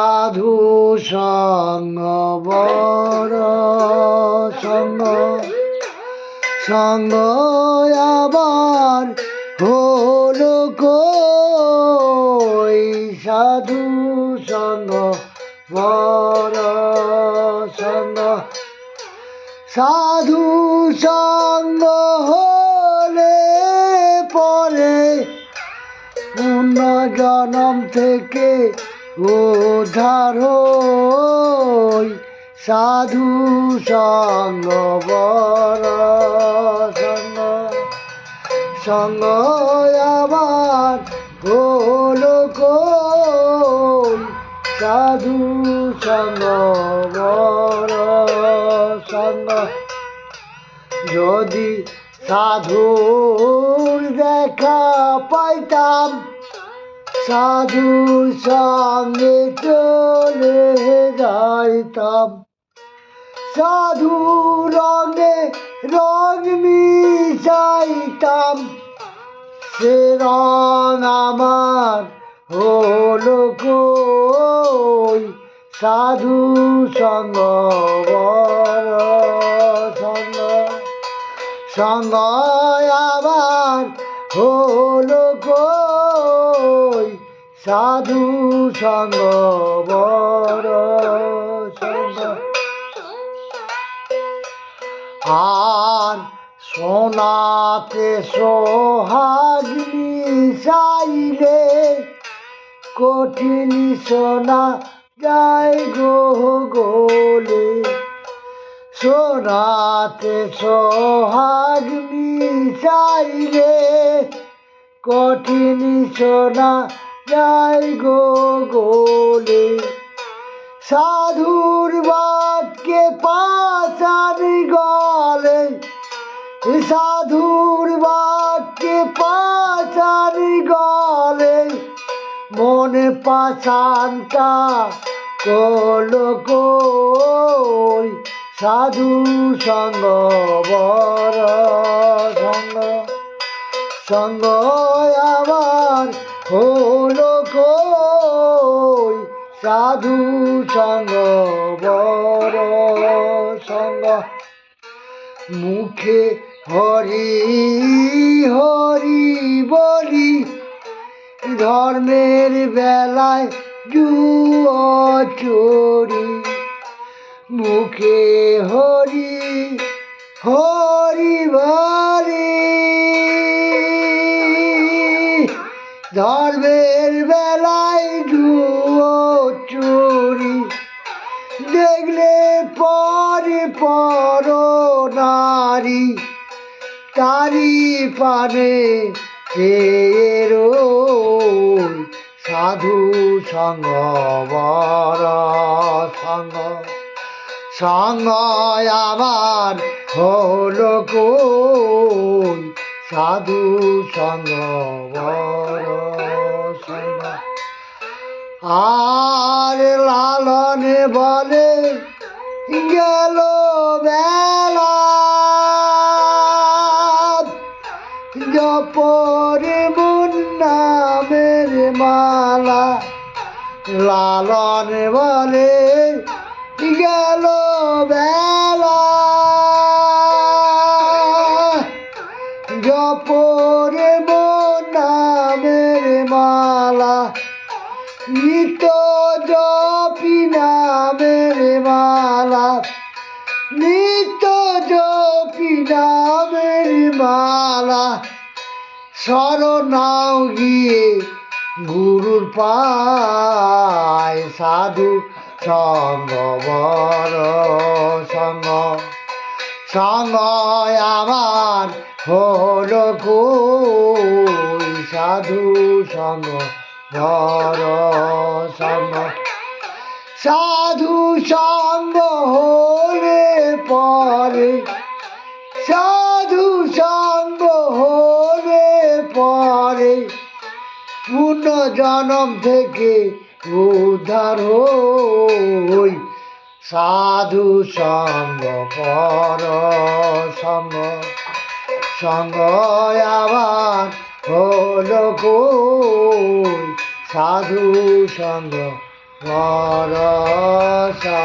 সাধু সঙ্গ, বড় সঙ্গ। সঙ্গ আবার হলো কই? সাধু সঙ্গ, বড় সঙ্গ। সাধু সঙ্গ হলে পরে পূর্ণ জনম থেকে উদ্ধার সাধু সঙ্গ বড় সঙ্গ। সঙ্গ আবার হলো সাধু সঙ্গ বড় সঙ্গ। যদি সাধুর দেখা পাইতাম সাধুর সঙ্গে চলে যাইতাম। সাধু রঙে রং মিশাইতাম। সে রং আমার হলো কই? সাধু সঙ্গ সঙ্গ। সঙ্গ আবার হলো কই? সাধু সঙ্গ বড় আর সোনাতে সোহাগ মিশাইলে কঠিন সোনা যায় গো গোলে। সোনাতে সোহাগ চাইলে কঠিন সোনা যায় গো গোলে, সাধুর বাক্যে পাচার গলে। সাধুর বাক্যে পাচার গলে, মনে পাচানটা কল কই? সাধু সঙ্গ বড় সঙ্গ সঙ্গ আমার হলো কই সাধু সঙ্গ, বড় সঙ্গ। মুখে হরি হরি বলি, ধর্মের বেলায় জুয় চোরি। মুখে হরি হরি ধর্মের বেলায় জুয় চুরি, দেখলে পরে পর নারী। তারি পানে সাধু সঙ্গ, বড় সঙ্গ। সঙ্গ আমার হলো কই সাধু সঙ্গ আর লালনে বলে গেল বেলা। জপরে মুন নামের মালা। লালন বলে গেল বেলা। নিত জপি নামের মালা নিত জপি নামের মালা শরণাও গিয়ে গুরুর পায় সাধু সঙ্গ, বড় সঙ্গ। সঙ্গ আমার হলো সাধু সঙ্গ, বড় সাধু সঙ্গ হলে পরে। সাধু সঙ্গ হলে পরে। পূর্ণ জনম থেকে উদ্ধার হই। সাধু সঙ্গ পর সঙ্গ। সঙ্গ আবার হলো কই? সাধু সঙ্গ ভরসা